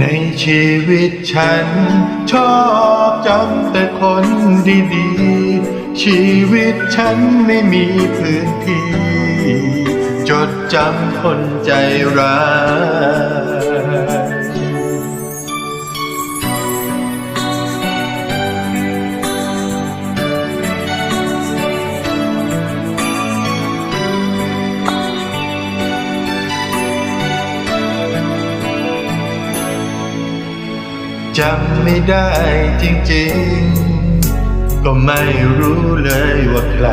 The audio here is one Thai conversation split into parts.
ในชีวิตฉัน ชอบจำแต่คนดีๆ ชีวิตฉันไม่มีพื้นที่ จดจำคนใจร้าย จำไม่ได้จริงๆ ก็ไม่รู้เลยว่าใคร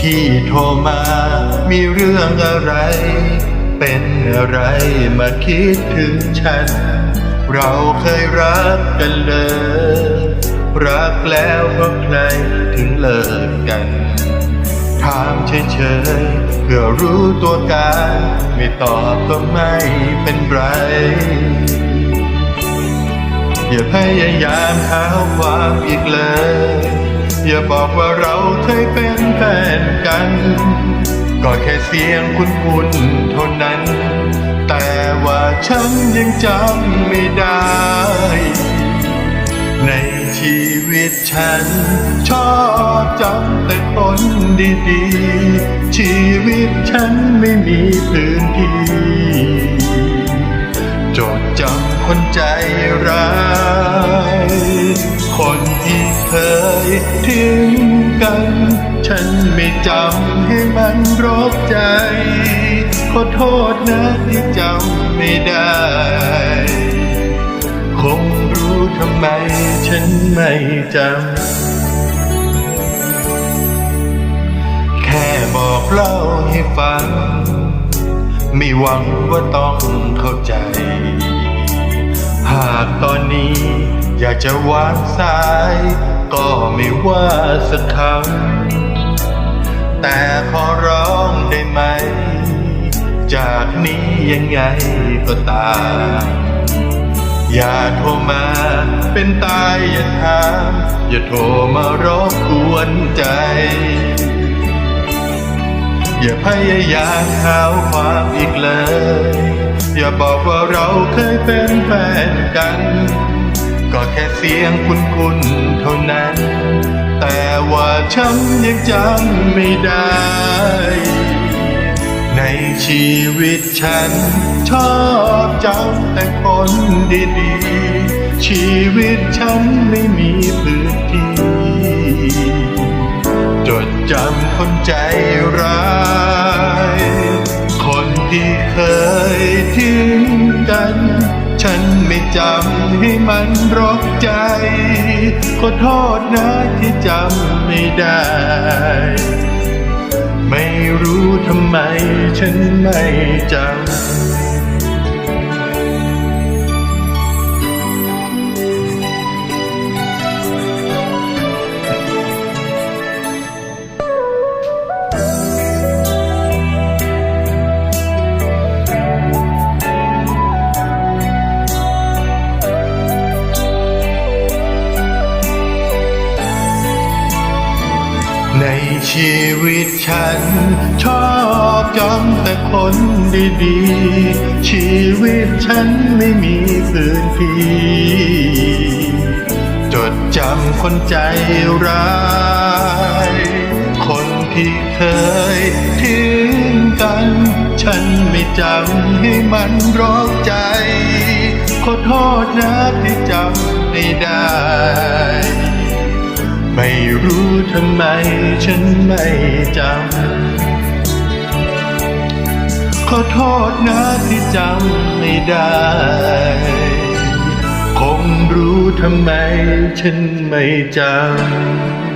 ที่โทรมามีเรื่องอะไร เป็นอะไรมาคิดถึงฉัน เราเคยรักกันเลย รักแล้วเพราะใครถึงเลิกกันถามเฉยๆเพื่อรู้ตัวการ ไม่ตอบก็ไม่เป็นไร อย่าพยายามหาความอีกเลย อย่าบอกว่าเราเคยเป็นแฟนกัน ก็แค่เสียงคุ้นๆเท่านั้น แต่ว่าฉันยังจำไม่ได้ ในชีวิตฉัน ชอบจำแต่คนดีๆ ชีวิตฉันไม่มีพื้นที่ คนใจร้าย คนที่เคยทิ้งกัน ฉันไม่จำให้มันรบใจ ขอโทษนะที่จำไม่ได้ คงรู้ทำไมฉันไม่จำ แค่บอกเล่าให้ฟัง ไม่หวังว่าต้องเข้าใจ หากตอนนี้อยากจะวางสาย ก็ไม่ว่าสักคำแต่ขอร้องได้ไหม จากนี้ยังไงก็ตามอย่าโทรมาเป็นตายอย่าถาม อย่าโทรมารบกวนใจ อย่าพยายามหาความอีกเลย อย่าบอกว่าเราเคยเป็นแฟนกัน ก็แค่เสียงคุ้นๆเท่านั้น แต่ว่าฉันยังจำไม่ได้ ในชีวิตฉันชอบจำแต่คนดีๆ ชีวิตฉันไม่มีพื้นที่ คนใจร้าย คนที่เคยทิ้งกัน ฉันไม่จำให้มันรกใจ ขอโทษนะที่จำไม่ได้ ไม่รู้ทำไมฉันไม่จำ ในชีวิตฉัน ชอบจำแต่คนดีๆ ชีวิตฉันไม่มีพื้นที่จดจำคนใจร้าย คนที่เคยทิ้งกัน ฉันไม่จำให้มันร้องใจ ขอโทษนะที่จำไม่ได้ ทำไมฉันไม่จำ ขอโทษนะที่จำไม่ได้ คงรู้ทำไมฉันไม่จำ